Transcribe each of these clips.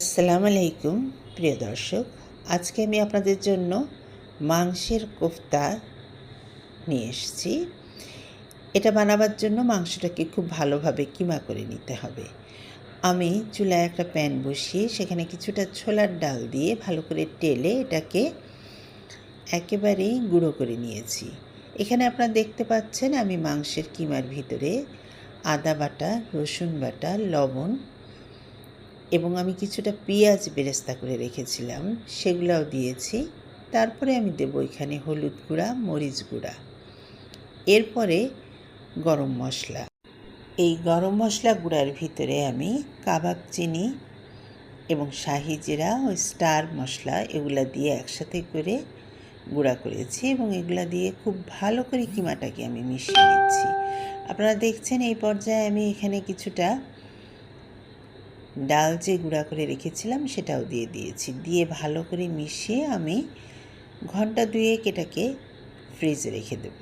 আসসালামু আলাইকুম প্রিয় দর্শক। আজকে আমি আপনাদের জন্য মাংসের কোফতা নিয়ে এসেছি। এটা বানাবার জন্য মাংসটাকে খুব ভালোভাবে কিমা করে নিতে হবে। আমি চুলায় একটা প্যান বসিয়ে সেখানে কিছুটা ছোলার ডাল দিয়ে ভালো করে টেলে এটাকে একেবারেই গুঁড়ো করে নিয়েছি। এখানে আপনারা দেখতে পাচ্ছেন আমি মাংসের কিমার ভিতরে আদা বাটা, রসুন বাটা, লবণ এবং আমি কিছুটা পেঁয়াজ বেরেস্তা করে রেখেছিলাম, সেগুলাও দিয়েছি। তারপরে আমি দেব এখানে হলুদ গুঁড়া, মরিচ গুঁড়া। এরপরে গরম মশলা। এই গরম মশলা গুঁড়ার ভিতরে আমি কাবাব চিনি এবং শাহি জিরা ও স্টার মশলা এগুলা দিয়ে একসাথে করে গুঁড়া করেছি এবং এগুলা দিয়ে খুব ভালো করে কিমাটাকে আমি মিশিয়ে নিচ্ছি। আপনারা দেখছেন এই পর্যায়ে আমি এখানে কিছুটা ডাল যে গুঁড়া করে রেখেছিলাম সেটাও দিয়ে দিয়েছি। দিয়ে ভালো করে মিশিয়ে আমি ঘণ্টা দুয়েক এটাকে ফ্রিজে রেখে দেব।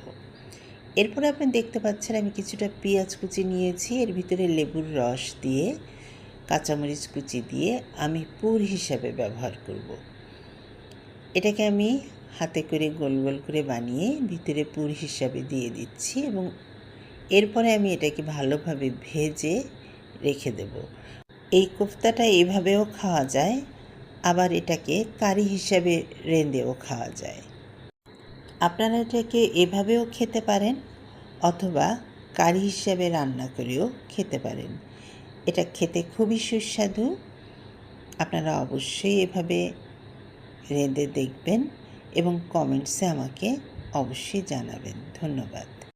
এরপরে আপনি দেখতে পাচ্ছেন আমি কিছুটা পেঁয়াজ কুচি নিয়েছি। এর ভিতরে লেবুর রস দিয়ে, কাঁচামরিচ কুচি দিয়ে আমি পুর হিসাবে ব্যবহার করব। এটাকে আমি হাতে করে গোল গোল করে বানিয়ে ভিতরে পুর হিসাবে দিয়ে দিচ্ছি এবং এরপরে আমি এটাকে ভালোভাবে ভেজে রেখে দেবো। এই কোফতাটা এভাবেও খাওয়া যায়, আবার এটাকে কারি হিসাবে রেঁধেও খাওয়া যায়। আপনারা এটাকে এভাবেও খেতে পারেন, অথবা কারি হিসাবে রান্না করেও খেতে পারেন। এটা খেতে খুবই সুস্বাদু। আপনারা অবশ্যই এভাবে রেঁধে দেখবেন এবং কমেন্টসে আমাকে অবশ্যই জানাবেন। ধন্যবাদ।